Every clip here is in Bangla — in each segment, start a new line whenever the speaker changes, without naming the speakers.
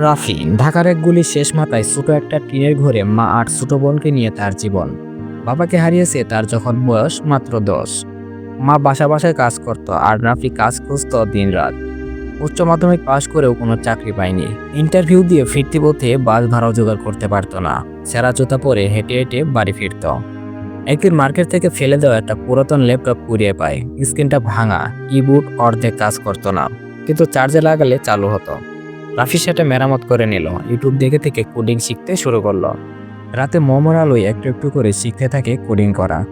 রাফি, ঢাকার এক গুলি শেষ মাথায় ছোট একটা টিনের ঘরে মা আর ছোট বোনকে নিয়ে তার জীবন। বাবাকে হারিয়েছে তার যখন বয়স মাত্র দশ। মা বাসা বাসায় কাজ করত আর রাফি কাজ খুঁজত দিন রাত উচ্চ মাধ্যমিক পাশ করেও কোনো চাকরি পায়নি। ইন্টারভিউ দিয়ে ফিরতি পথে বাস ভাড়াও জোগাড় করতে পারতো না। সেরা জুতা পরে হেঁটে হেঁটে বাড়ি ফিরত। একদিন মার্কেট থেকে ফেলে দেওয়া একটা পুরাতন ল্যাপটপ কুড়িয়ে পায়। স্ক্রিনটা ভাঙা, কিবোর্ড অর্ধেক কাজ করতো না। কিন্তু চার্জে লাগালে চালু হতো। রাফি সেটা মেরামত করে নিল। ইউটিউব দেখে থেকে কোডিং শিখতে শুরু করল। রাতে মমর আলোয় একটু একটু করে শিখতে থাকে কোডিং করা।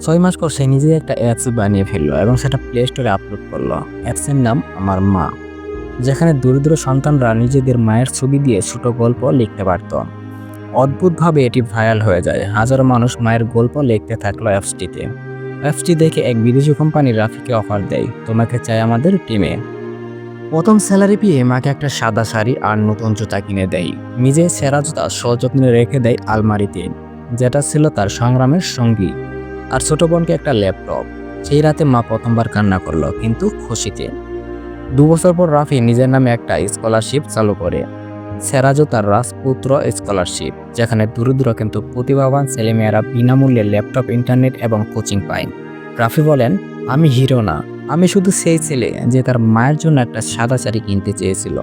ছয় মাস পর সে নিজে একটা অ্যাপস বানিয়ে ফেলল এবং সেটা প্লে স্টোরে আপলোড করল। অ্যাপসের নাম আমার মা। যেখানে দরিদ্র সন্তানরা নিজেদের মায়ের ছবি দিয়ে ছোট গল্প লিখতে পারত। অদ্ভুতভাবে এটি ভাইরাল হয়ে যায়। হাজারো মানুষ মায়ের গল্প লিখতে থাকল অ্যাপসটিতে অ্যাপসটি দেখে এক বিদেশি কোম্পানি রাফিকে অফার দেয়, তোমাকে চাই আমাদের টিমে প্রথম স্যালারি পেয়ে মাকে একটা সাদা শাড়ি আর নতুন জুতা কিনে দেয়। নিজে সেরা জুতা সযত্নে রেখে দেয় আলমারিতে, যেটা ছিল তার সংগ্রামের সঙ্গী। আর ছোট বোনকে একটা ল্যাপটপ। সেই রাতে মা প্রথমবার কান্না করল, কিন্তু খুশিতে। দু বছর পর রাফি নিজের নামে একটা স্কলারশিপ চালু করে। সেরা জুতার রাজপুত্র স্কলারশিপ যেখানে দরিদ্র কিন্তু প্রতিভাবান ছেলেমেয়েরা বিনামূল্যে ল্যাপটপ ইন্টারনেট এবং কোচিং পায়। রাফি বলেন, আমি হিরো না। আমি শুধু সেই ছেলে যে তার মায়ের জন্য একটা সাদা শাড়ি কিনতে চেয়েছিল।